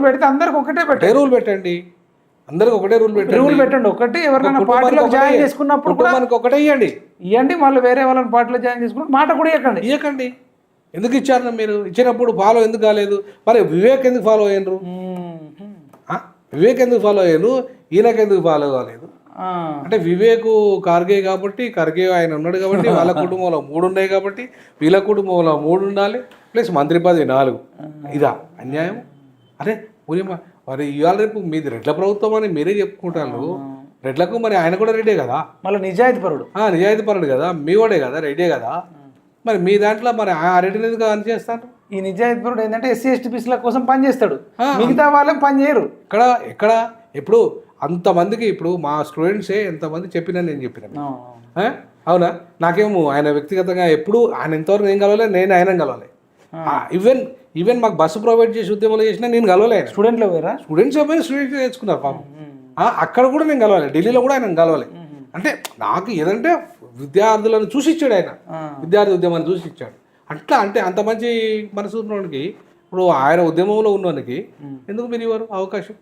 Rule పెడితే అందరికి ఒకటే పెట్టండి. రూల్ పెట్టండి. అందరికి ఒకటే రూల్ పెట్టండి. రూల్ పెట్టండి. ఒకటి ఎవరికైనా కుటుంబానికి పార్టీలో జాయిన్. చేసుకున్నప్పుడు కూడా ఒకటే ఇవ్వండి ఇవ్వండి మళ్ళీ వేరే వాళ్ళని పార్టీలో జాయిన్ చేసుకున్నప్పుడు మాట కూడా ఇవ్వకండి ఇవ్వకండి ఎందుకు ఇచ్చారు మీరు? ఇచ్చినప్పుడు ఫాలో ఎందుకు కాలేదు? మరి వివేక్ ఎందుకు ఫాలో అయ్యారు? వివేక్ ఎందుకు ఫాలో అయ్యారు ఈయనకి ఎందుకు ఫాలో కాలేదు? అంటే వివేక్ కార్గే కాబట్టి ఖర్గే ఆయన ఉన్నాడు కాబట్టి వాళ్ళ కుటుంబంలో మూడు ఉన్నాయి కాబట్టి వీళ్ళ కుటుంబంలో మూడు ఉండాలి ప్లస్ మంత్రి పదవి నాలుగు. ఇదా అన్యాయం? అరే ఊరిమా మరి ఇవాళ రేపు మీది రెడ్ల ప్రభుత్వం అని మీరే చెప్పుకుంటారు. రెడ్లకు మరి ఆయన కూడా రెడ్డే కదా? మళ్ళీ నిజాయితీ పరుడు. ఆ, నిజాయితీ పరుడు కదా? మీ వాడే కదా? రెడ్డే కదా? మరి మీ దాంట్లో మరి ఆ రెడ్డిని ఎందుకు అని చేస్తారు? ఈ నిజాయితీ పరుడు ఏంటంటే ఎస్సీ ఎస్టీ పీసీల కోసం పని చేస్తాడు. మిగతా వాళ్ళేం పని చేయరు. ఇక్కడ ఎక్కడ? ఇప్పుడు అంతమందికి ఇప్పుడు మా స్టూడెంట్సే ఎంతమంది చెప్పినా నేను చెప్పిన? అవునా నాకేమో ఆయన వ్యక్తిగతంగా ఎప్పుడు ఆయన ఎంతవరకు నేను కలవలే నేను ఆయన కలవలే. ఈవెన్ ఈవెన్ మాకు బస్సు ప్రొవైడ్ చేసి ఉద్యమాలు చేసినా నేను కలవలే ఆయన స్టూడెంట్లో పోయారా స్టూడెంట్స్ పోయి స్టూడెంట్స్ తెచ్చుకున్నారు పాపం. అక్కడ కూడా నేను కలవాలి. ఢిల్లీలో కూడా ఆయన కలవాలి. అంటే నాకు ఏదంటే విద్యార్థులను చూసి ఇచ్చాడు ఆయన విద్యార్థి ఉద్యమాన్ని చూసి ఇచ్చాడు అట్లా అంటే అంత మంచి మనసు ఉన్నవాడికి ఇప్పుడు ఆయన ఉద్యమంలో ఉన్నవానికి ఎందుకు మీరు ఇవ్వరు అవకాశం.